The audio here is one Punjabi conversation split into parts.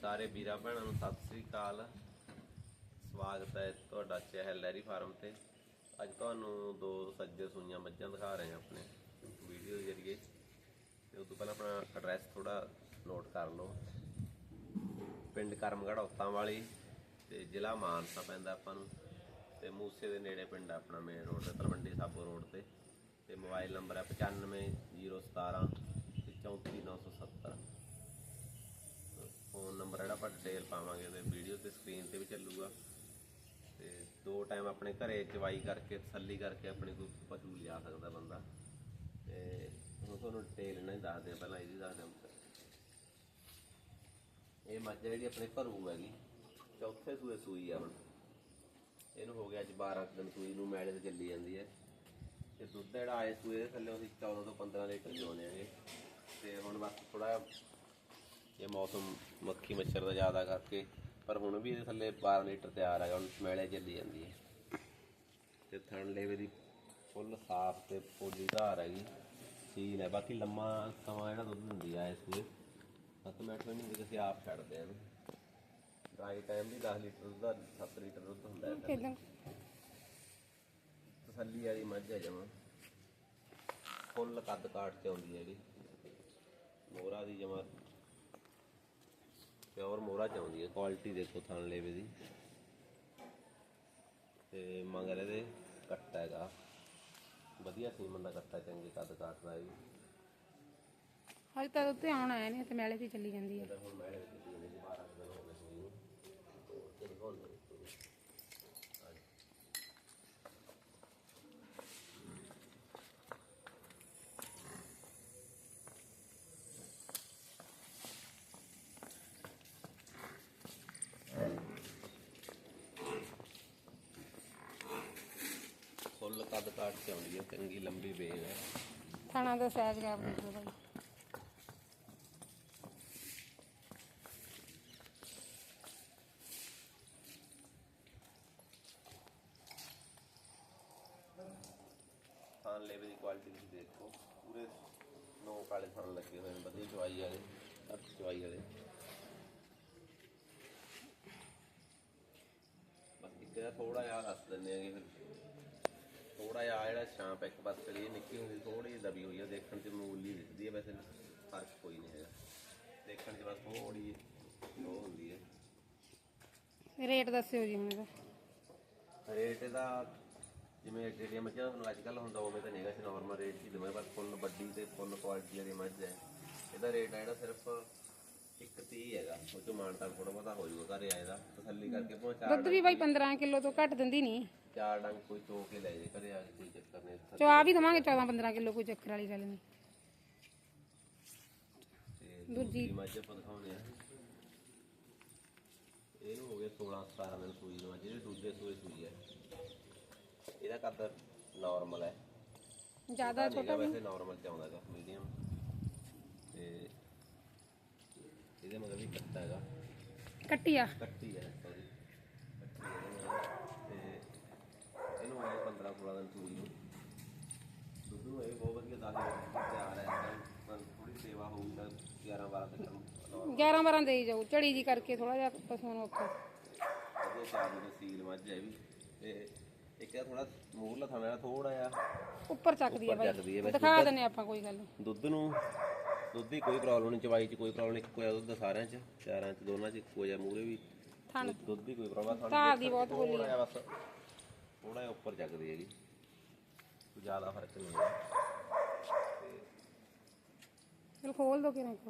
ਸਾਰੇ ਵੀਰਾਂ ਭੈਣਾਂ ਨੂੰ ਸਤਿ ਸ੍ਰੀ ਅਕਾਲ। ਸਵਾਗਤ ਹੈ ਤੁਹਾਡਾ ਚਹਿਲ ਡੈਰੀ ਫਾਰਮ ਤੇ। ਅੱਜ ਤੁਹਾਨੂੰ ਦੋ ਸੱਜੇ ਸੂਈਆਂ ਮੱਝਾਂ ਦਿਖਾ ਰਹੇ ਹਾਂ ਆਪਣੇ ਵੀਡੀਓ ਦੇ ਜ਼ਰੀਏ। ਤੇ ਉਸ ਤੋਂ ਪਹਿਲਾਂ ਆਪਣਾ ਐਡਰੈਸ ਥੋੜਾ ਨੋਟ ਕਰ ਲਓ। ਪਿੰਡ ਕਰਮਗੜ੍ਹ ਔਤਾਂ ਵਾਲੀ ਤੇ ਜ਼ਿਲ੍ਹਾ ਮਾਨਸਾ ਪੈਂਦਾ ਆਪਾਂ ਨੂੰ। ਤੇ ਮੂਸੇ ਦੇ ਨੇੜੇ ਪਿੰਡ ਆਪਣਾ ਮੇਨ ਰੋਡ ਤੇ ਤਲਵੰਡੀ ਸਾਬੋ ਰੋਡ ਤੇ। ਤੇ ਮੋਬਾਈਲ ਨੰਬਰ ਹੈ 95017 ਤੇ 34970 ਫੋਨ ਨੰਬਰ ਜਿਹੜਾ ਆਪਾਂ ਡਿਟੇਲ ਪਾਵਾਂਗੇ ਤੇ ਵੀਡੀਓ ਤੇ ਸਕਰੀਨ ਤੇ ਵੀ ਚੱਲੂਗਾ। ਤੇ ਦੋ ਟਾਈਮ ਆਪਣੇ ਘਰੇ ਚਵਾਈ ਕਰਕੇ, ਤਸੱਲੀ ਕਰਕੇ ਆਪਣੇ ਕੋਈ ਪਸ਼ੂ ਲਿਆ ਸਕਦਾ ਬੰਦਾ। ਤੇ ਹੁਣ ਤੁਹਾਨੂੰ ਡਿਟੇਲ ਇਹਨਾਂ ਹੀ ਦੱਸਦੇ ਆ, ਪਹਿਲਾਂ ਇਹਦੀ ਦੱਸਦੇ ਹਾਂ ਇਹ ਮੱਝ ਜਿਹੜੀ ਆਪਣੇ ਘਰੂ ਹੈਗੀ, ਚੌਥੇ ਸੂਏ ਸੂਈ ਆ ਹੁਣ। ਇਹਨੂੰ ਹੋ ਗਿਆ ਅੱਜ 12 ਕੁ ਦਿਨ ਸੂਈ ਨੂੰ ਮੈਲੇ ਤੇ ਚੱਲੀ ਜਾਂਦੀ ਹੈ। ਤੇ ਦੁੱਧ ਜਿਹੜਾ ਆਏ ਸੂਏ ਦੇ ਥੱਲੇ ਉਹਦੀ 14 ਤੋਂ 15 ਲੀਟਰ ਚੋਣੇ ਆਗੇ ਤੇ ਹੁਣ ਬਸ ਥੋੜਾ ਇਹ ਮੌਸਮ ਮੱਖੀ ਮੱਛਰ ਦਾ ਜ਼ਿਆਦਾ ਕਰਕੇ ਪਰ ਹੁਣ ਵੀ ਇਹਦੇ ਥੱਲੇ 12 ਲੀਟਰ ਤਿਆਰ ਹੈਗਾ ਹੁਣ ਮੈਲੇ ਚੱਲੀ ਜਾਂਦੀ ਹੈ। ਤੇ ਥਣ ਲੇਵੇ ਦੀ ਫੁੱਲ ਸਾਫ਼ ਤੇ ਪੋਲੀ ਧਾਰ ਹੈਗੀ ਸੀਲ ਹੈ। ਬਾਕੀ ਲੰਮਾ ਸਮਾਂ ਜਿਹੜਾ ਦੁੱਧ ਦਿੰਦੀ ਆ ਇਸ ਸੂਏ। 7 ਮਿੰਟ ਵੀ ਨਹੀਂ ਅਸੀਂ ਆਪ ਛੱਡਦੇ ਆ ਡਰਾਈ ਟਾਈਮ ਵੀ 10 ਲੀਟਰ ਦੁੱਧ ਦਾ 7 ਲੀਟਰ ਦੁੱਧ ਹੁੰਦਾ ਹੈ। ਕਿਦਾਂ ਤਸੱਲੀ ਵਾਲੀ ਮੱਝ ਹੈ ਜਮਾ। ਫੁੱਲ ਕੱਦ ਕਾਟ ਚ ਆਉਂਦੀ ਹੈ ਇਹਦੀ ਮੋਹਰਾ ਦੀ ਜਮਾ ਪਿਓਰ ਮੋਹਰਾ ਚ ਆਉਂਦੀ ਹੈ ਕੁਆਲਿਟੀ ਦੇਖੋ ਥਣ ਲੇਵੇ ਦੀ। ਤੇ ਮਗਰ ਇਹਦੇ ਕੱਟਾ ਹੈਗਾ। ਵਧੀਆ ਸੀਮਨ ਦਾ ਕੱਟਾ ਚੰਗੇ ਕੱਦ ਕਾਟ ਦਾ ਇਹ ਵੀ ਹਜੇ ਤਾਂ ਉੱਤੇ ਆਉਣਾ ਆਇਆ ਨਹੀਂ ਤੇ ਮੈਲੇ ਤੇ ਚੱਲੀ ਜਾਂਦੀ ਹੈ। ਹੁਣ 7-7 ਕਾਟ ਤੇ ਆਉਂਦੀ ਹੈ ਚੰਗੀ ਲੰਬੀ ਵੇਲ ਹੈ। ਥਣਾ ਦਾ ਸਾਈਜ਼ ਕਾ ਬੋਲੋ ਭਾਈ ਥਾਨ ਲੇਵੇ ਦੀ ਕੁਆਲਿਟੀ ਤੁਸੀਂ ਦੇਖੋ ਪੂਰੇ ਨੋ ਕਾਲੇ ਥਣ ਲੱਗੇ ਹੋਏ ਨੇ ਵਧੀਆ ਚਵਾਈ ਵਾਲੇ ਅੱਠ ਚਵਾਈ ਵਾਲੇ। ਬਾਕੀ ਕਿਹੜਾ ਥੋੜਾ ਜਿਹਾ ਹੱਸ ਦਿੰਦੇ ਆਂਗੇ ਫਿਰ। ਥੋੜਾ ਜਿਹਾ ਆਹ ਜਿਹੜਾ ਸ਼ਾਂਪ ਇੱਕ ਪਾਸੇ ਲਈ ਨਿੱਕੀ ਹੁੰਦੀ ਥੋੜੀ ਜਿਹੀ ਦਬੀ ਹੋਈ ਹੈ ਦੇਖਣ 'ਚ ਮੂਲੀ ਦਿਖਦੀ ਹੈ ਵੈਸੇ ਫ਼ਰਕ ਕੋਈ ਨਹੀਂ ਹੈਗਾ। ਦੇਖਣ 'ਚ ਬਸ ਥੋੜੀ ਜਿਹੀ ਉਹ ਹੁੰਦੀ ਹੈ ਰੇਟ ਦੱਸਿਓ ਜੀ ਹੁਣ ਇਹਦਾ। ਰੇਟ ਇਹਦਾ ਜਿਵੇਂ ਜਿਹੜੀਆਂ ਮੱਝਾਂ ਨੂੰ ਅੱਜ ਕੱਲ ਹੁੰਦਾ ਉਵੇਂ ਤਾਂ ਨਹੀਂਗਾ ਸੀ ਨਾਰਮਲ ਰੇਟ ਹੀ ਦਵੇਂ ਬਸ ਫੁੱਲ ਵੱਡੀ ਤੇ ਫੁੱਲ ਕੁਆਲਿਟੀ ਵਾਲੀ ਮੱਝ ਹੈ। ਇਹਦਾ ਰੇਟ ਹੈ ਜਿਹੜਾ ਸਿਰਫ 130 ਹੈਗਾ ਉਹ ਚੋਂ ਮਾਨਤਾ ਥੋੜਾ ਬਹੁਤਾ ਹੋ ਜਾਊਗਾ ਘਰੇ ਆਏ ਦਾ ਤਸੱਲੀ ਕਰਕੇ ਪਹੁੰਚਾ ਦੁੱਧ ਵੀ ਭਾਈ 15 ਕਿਲੋ ਤੋਂ ਘੱਟ ਦਿੰਦੀ ਨਹੀਂ। ਚਾਰ ਡੰਗ ਕੋਈ ਚੋ ਕੇ ਲੈ ਜੇ ਘਰੇ ਆ ਕੇ ਕੋਈ ਚੱਕਰ ਨਹੀਂ ਚਵਾ ਵੀ ਦਵਾਂਗੇ 14 15 ਕਿਲੋ ਕੋਈ ਚੱਕਰ ਵਾਲੀ ਗੱਲ ਨਹੀਂ। ਤੇ ਦੂਜੀ। ਦੂਜੀ ਮੱਝ ਆਪਾਂ ਦਿਖਾਉਂਦੇ ਆ ਇਹਨੂੰ ਹੋ ਗਿਆ 16 17 ਦਿਨ ਸੂਈ ਨੂੰ ਜਿਹੜੇ ਦੂਜੇ ਸੂਏ ਸੂਈ ਹੈ ਇਹਦਾ ਕੱਦ ਨਾਰਮਲ ਹੈ ਜ਼ਿਆਦਾ ਛੋਟਾ ਵੈਸੇ ਨਾਰਮਲ ਚ ਆਉਂਦਾ ਹੈਗਾ ਮੀਡੀਅਮ ਤੇ ਇਹਦੇ ਮਗਰ ਵੀ ਕੱਟਾ ਹੈਗਾ। ਕੱਟੀ ਆ। ਕੱਟੀ ਹੈ 18 16 ਦਿਨ ਸੂਈ ਨੂੰ ਦੁੱਧ ਨੂੰ ਇਹ ਬਹੁਤ ਵਧੀਆ ਦਾਖਲ ਤਿਆਰ ਹੈ ਤਾਂ ਥੋੜੀ ਸੇਵਾ ਹੋਊਗੀ ਤਾਂ 11 12 ਤੱਕ 11 12 ਦੇਈ ਜਾਊ ਚੜੀ ਜੀ ਕਰਕੇ ਥੋੜਾ ਜਿਹਾ ਪਸ਼ੂਆਂ ਨੂੰ ਔਖਾ। ਉਹਦੇ ਚਾਰ ਦੇ ਸੀਲ ਮੱਝ ਹੈ ਵੀ। ਤੇ ਇੱਕ ਆ ਥੋੜਾ ਮੂਰਲਾ ਥਾਣਾ ਥੋੜਾ ਆ ਉੱਪਰ ਚੱਕਦੀ ਹੈ ਬਾਈ ਦਿਖਾ ਦਿੰਨੇ ਆਪਾਂ ਕੋਈ ਗੱਲ ਨਹੀਂ ਦੁੱਧ ਨੂੰ ਦੁੱਧ ਦੀ ਕੋਈ ਪ੍ਰੋਬਲਮ ਨਹੀਂ ਚਵਾਈ 'ਚ ਕੋਈ ਪ੍ਰੋਬਲਮ ਨਹੀਂ ਕੋਈ ਦੁੱਧ ਸਾਰਿਆਂ 'ਚ ਚਾਰਾਂ 'ਚ ਦੋਨਾਂ 'ਚ ਇੱਕੋ ਜਿਹਾ ਮੂਰੇ ਵੀ। ਦੁੱਧ ਦੀ ਕੋਈ ਪ੍ਰੋਬਲਮ ਨਹੀਂ ਤਾਂ ਦੀ ਬਹੁਤ ਬੋਲੀ ਆ। ਬਸ। ਥੋੜਾ ਜਿਹਾ ਉੱਪਰ ਚੱਕਦੀ ਹੈਗੀ। ਕੋਈ ਜ਼ਿਆਦਾ ਫ਼ਰਕ ਨਹੀਂ ਹੈ ਚਲ ਖੋਲ ਦੋ ਕਿਰਾਂ ਇੱਕ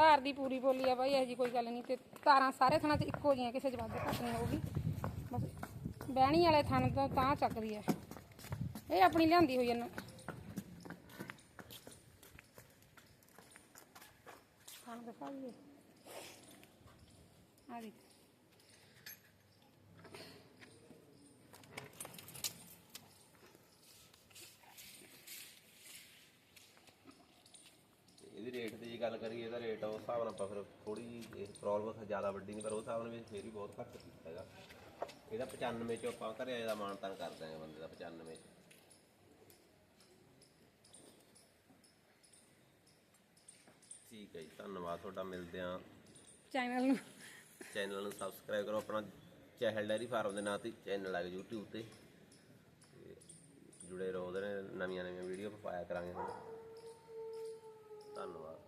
ਧਾਰ ਦੀ ਪੂਰੀ ਬੋਲੀ ਆ ਬਾਈ, ਇਹ ਜੀ ਕੋਈ ਗੱਲ ਨਹੀਂ। ਤੇ ਧਾਰਾਂ ਸਾਰੇ ਥਣਾਂ 'ਚ ਇੱਕੋ ਜੀਆਂ ਕਿਸੇ 'ਚ ਵੱਧ ਘੱਟ ਨਹੀਂ ਹੋਊਗੀ। ਬਸ ਬਹਿਣੀ ਵਾਲੇ ਥਣ ਤੋਂ ਤਾਂ ਚੱਕਦੀ ਆ। ਇਹ ਆਪਣੀ ਲਿਆਂਦੀ ਹੋਈ ਇਹਨਾਂ। ਹਾਂ ਦਿਖਾ। ਦਈਏ ਆ ਦੇਖ ਕਰੀਏ ਇਹਦਾ ਰੇਟ ਉਸ ਹਿਸਾਬ ਨਾਲ ਆਪਾਂ ਫਿਰ ਥੋੜੀ ਇਹ ਪ੍ਰੋਬਲਮ ਜ਼ਿਆਦਾ ਵੱਡੀ ਨਹੀਂ ਪਰ ਉਸ ਹਿਸਾਬ ਨਾਲ ਵੀ ਫੇਰ ਹੀ ਬਹੁਤ ਘੱਟ ਕੀਤਾ ਹੈਗਾ। ਇਹਦਾ 95 ਚ ਆਪਾਂ ਘਰੇ ਇਹਦਾ ਮਾਨਤਾਨ ਕਰ ਦਾਂਗੇ ਬੰਦੇ ਦਾ 95 ਚ। ਠੀਕ ਹੈ ਜੀ ਧੰਨਵਾਦ ਤੁਹਾਡਾ ਮਿਲਦੇ ਆਂ ਚੈਨਲ ਨੂੰ। ਚੈਨਲ ਨੂੰ ਸਬਸਕ੍ਰਾਈਬ ਕਰੋ ਆਪਣਾ ਚਹਿਲ ਡੈਰੀ ਫਾਰਮ ਦੇ ਨਾਂ ਤੇ ਚੈਨਲ ਹੈ YouTube ਤੇ। ਤੇ ਜੁੜੇ ਰਹੋ ਉਹਦੇ ਨਾਲ ਨਵੀਆਂ ਨਵੀਆਂ ਵੀਡੀਓ ਪਾਇਆ ਕਰਾਂਗੇ ਹੁਣ। ਧੰਨਵਾਦ।